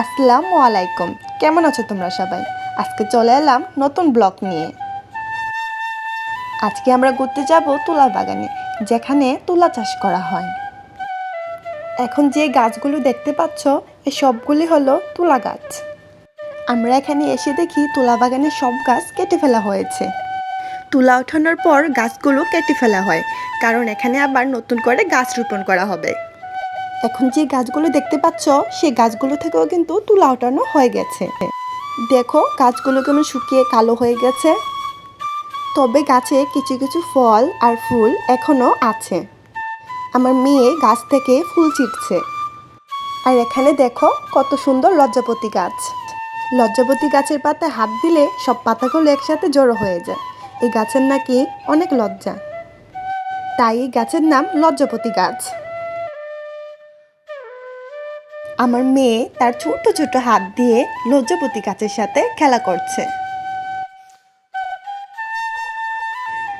আসসালামু আলাইকুম। কেমন আছো তোমরা সবাই? আজকে চলে এলাম নতুন ব্লগ নিয়ে। আজকে আমরা ঘুরতে যাব তুলা বাগানে, যেখানে তুলা চাষ করা হয়। এখন যে গাছগুলো দেখতে পাচ্ছ এই সবগুলি হলো তুলা গাছ। আমরা এখানে এসে দেখি তুলা বাগানের সব গাছ কেটে ফেলা হয়েছে। তুলা ওঠানোর পর গাছগুলো কেটে ফেলা হয়, কারণ এখানে আবার নতুন করে গাছ রোপণ করা হবে। এখন যে গাছগুলো দেখতে পাচ্ছ, সেই গাছগুলো থেকেও কিন্তু তুলা ওঠানো হয়ে গেছে। দেখো, গাছগুলো কেমন শুকিয়ে কালো হয়ে গেছে। তবে গাছে কিছু কিছু ফল আর ফুল এখনও আছে। আমার মেয়ে গাছ থেকে ফুল ছিটছে। আর এখানে দেখো, কত সুন্দর লজ্জাপতি গাছ। লজ্জাপতি গাছের পাতায় হাত দিলে সব পাতাগুলো একসাথে জড়ো হয়ে যায়। এই গাছের নাকি অনেক লজ্জা। তাই এই গাছের নাম লজ্জাপতি গাছ। আমার মেয়ে তার ছোট ছোট হাত দিয়ে লজ্জাপতি গাছের সাথে খেলা করছে।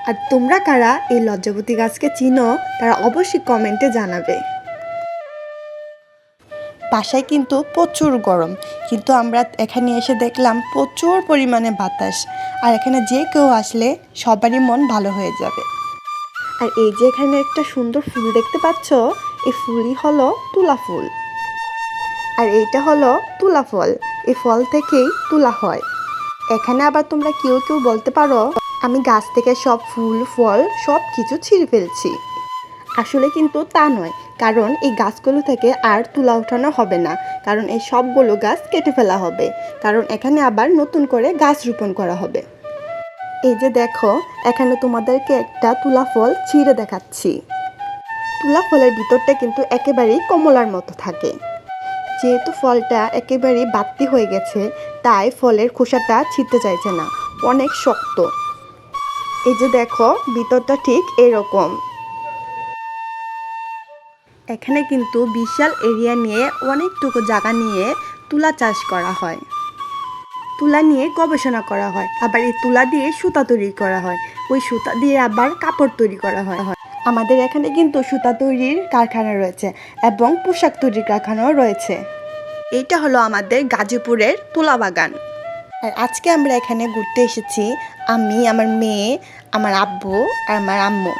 আর তোমরা কারা এই লজ্জাপতি গাছকে চিনো, তারা অবশ্যই কমেন্টে জানাবে। বাসায় কিন্তু প্রচুর গরম, কিন্তু আমরা এখানে এসে দেখলাম প্রচুর পরিমাণে বাতাস, আর এখানে যে কেউ আসলে সবারই মন ভালো হয়ে যাবে। আর এই যে এখানে একটা সুন্দর ফুল দেখতে পাচ্ছ, এই ফুলই হলো তুলা ফুল। আর এইটা হলো তুলা ফল। এই ফল থেকেই তুলা হয়। এখানে আবার তোমরা কেউ কেউ বলতে পারো, আমি গাছ থেকে সব ফুল, ফল সব কিছু ছিঁড়ে ফেলছি। আসলে কিন্তু তা নয়, কারণ এই গাছগুলো থেকে আর তুলা ওঠানো হবে না, কারণ এই সবগুলো গাছ কেটে ফেলা হবে, কারণ এখানে আবার নতুন করে গাছ রোপণ করা হবে। এই যে দেখো, এখানে তোমাদেরকে একটা তুলা ফল ছিঁড়ে দেখাচ্ছি। তুলা ফলের ভিতরটা কিন্তু একেবারেই কমলার মতো থাকে। যেহেতু ফলটা একেবারেই বাত্তি হয়ে গেছে, তাই ফলের খোসাটা ছিঁড়তে চাইছে না, অনেক শক্ত। এই যে দেখো, ভিতরটা ঠিক এরকম। এখানে কিন্তু বিশাল এরিয়া নিয়ে অনেকটুকু জায়গা নিয়ে তুলা চাষ করা হয়। তুলা নিয়ে গবেষণা করা হয়, আবার এই তুলা দিয়ে সুতা তৈরি করা হয়। ওই সুতা দিয়ে আবার কাপড় তৈরি করা হয়। আমাদের এখানে কিন্তু সুতা তৈরির কারখানা রয়েছে এবং পোশাক তৈরির কারখানাও রয়েছে। এইটা হলো আমাদের গাজীপুরের তুলা বাগান আর আজকে আমরা এখানে ঘুরতে এসেছি আমি, আমার মেয়ে, আমার আব্বু, আর আমার আম্মু।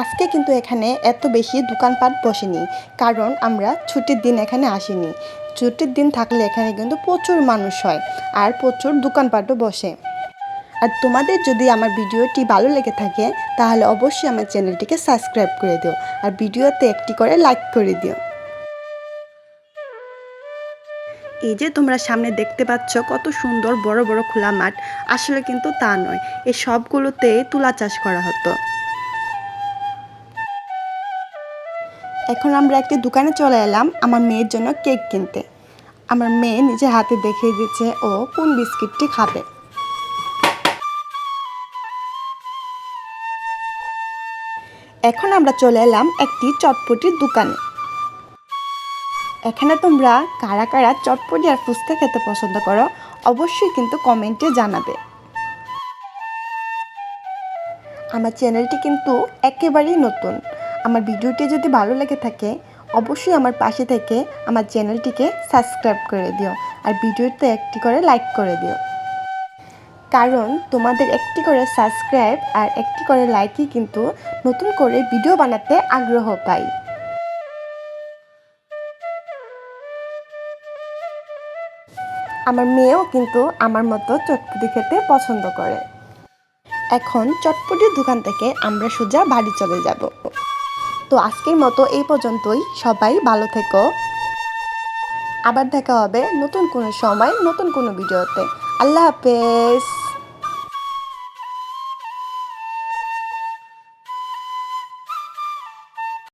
আজকে কিন্তু এখানে এত বেশি দোকানপাট বসেনি, কারণ আমরা ছুটির দিন এখানে আসিনি। ছুটির দিন থাকলে এখানে কিন্তু প্রচুর মানুষ হয়, আর প্রচুর দোকানপাটও বসে। আর তোমাদের যদি আমার ভিডিওটি ভালো লেগে থাকে, তাহলে অবশ্যই আমার চ্যানেলটিকে সাবস্ক্রাইব করে দিও আর ভিডিওতে একটি করে লাইক করে দিও। এই যে তোমরা সামনে দেখতে পাচ্ছ কত সুন্দর বড় বড় খোলা মাঠ। আসলে কিন্তু তা নয় এই সবগুলোতে তুলা চাষ করা হতো। এখন আমরা একটি দোকানে চলে এলাম আমার মেয়ের জন্য কেক কিনতে। আমার মেয়ে নিজে হাতে দেখিয়ে দিচ্ছে ও কোন বিস্কিটটি খাবে। এখন আমরা চলে এলাম একটি চটপটির দোকানে। এখানে তোমরা কারা কারা চটপটি আর ফুচকা খেতে পছন্দ করো, অবশ্যই কিন্তু কমেন্টে জানাবে। আমার চ্যানেলটি কিন্তু একেবারেই নতুন। আমার ভিডিওটি যদি ভালো লেগে থাকে, অবশ্যই আমার পাশে থেকে আমার চ্যানেলটিকে সাবস্ক্রাইব করে দিও আর ভিডিওতে একটি করে লাইক করে দিও। কারণ তোমাদের একটি করে সাবস্ক্রাইব আর একটি করে লাইকই কিন্তু নতুন করে ভিডিও বানাতে আগ্রহ পাই। আমার মেয়েও কিন্তু আমার মতো চটপটি খেতে পছন্দ করে। এখন চটপটির দোকান থেকে আমরা সোজা বাড়ি চলে যাব। তো আজকের মতো এই পর্যন্তই। সবাই ভালো থেকো। আবার দেখা হবে নতুন কোনো সময়, নতুন কোনো ভিডিওতে। আল্লাহ হাফেজ।